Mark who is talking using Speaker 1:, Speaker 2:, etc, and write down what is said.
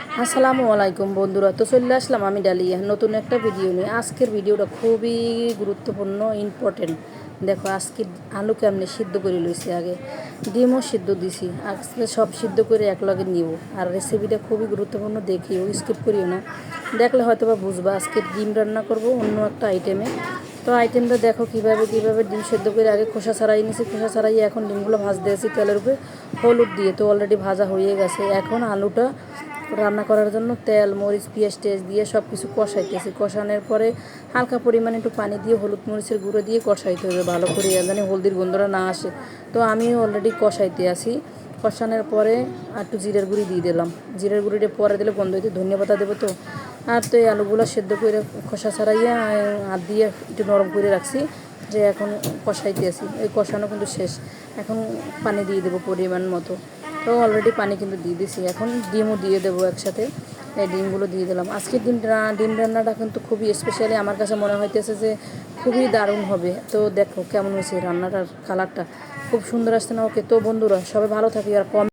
Speaker 1: আসসালামু আলাইকুম বন্ধুরা, তো চলে আসলাম আমি ডালিয়া। নতুন একটা ভিডিও নিয়ে। আজকের ভিডিওটা খুবই গুরুত্বপূর্ণ ইম্পর্টেন্ট দেখো, আজকে আলু কেমনি সিদ্ধ করে লইছি আগে। ডিমও সিদ্ধ দিছি, আজকে সব সিদ্ধ করে এক লগে নিব। আর রেসিপিটা খুবই গুরুত্বপূর্ণ, দেখিও স্কিপ করিও না। দেখলে হয়তো বা বুঝবা, আজকে ডিম রান্না করব অন্য একটা আইটেমে তো আইটেমটা দেখো কীভাবে কীভাবে ডিম সেদ্ধ করে আগে খোসা ছাড়াই নিছি। খোসা ছাড়াই এখন ডিমগুলো ভাজতে আছি তেলের উপরে। হলুদ দিয়ে তো অলরেডি ভাজা হয়ে গেছে। এখন আলুটা রান্না করার জন্য তেল, মরিচ, পেঁয়াজ টেস্ট দিয়ে সব কিছু কষাইতেছি। কষানোর পরে হালকা পরিমাণে একটু পানি দিয়ে হলুদ মরিচের গুঁড়ো দিয়ে কষাইতে হবে ভালো করে জানি হলদির গন্ধটা না আসে। তো আমি অলরেডি কষাইতে আসি কষানোর পরে আর একটু জিরের গুঁড়ি দিয়ে দিলাম। জিরের গুঁড়িটা পরে দিলে গন্ধ হইতে ধনিয়া পাতা দেবো তো। আর তো এই আলুগুলো সেদ্ধ করে খোসা ছাড়াইয়া হাত দিয়ে একটু নরম করে রাখছি, যে এখন কষাইতে আসি এই কষানো কিন্তু শেষ। এখন পানি দিয়ে দেবো পরিমাণ মতো। তো অলরেডি পানি কিন্তু দিয়ে দিছি। এখন ডিমও দিয়ে দেবো একসাথে। এই ডিমগুলো দিয়ে দিলাম। আজকের ডিম ডিম রান্নাটা কিন্তু খুবই স্পেশালি আমার কাছে মনে হইতেছে যে খুবই দারুণ হবে। তো দেখো কেমন হয়েছে রান্নাটার কালারটা খুব সুন্দর আসছে না? ওকে, তো বন্ধুরা সবাই ভালো থাকি আর কম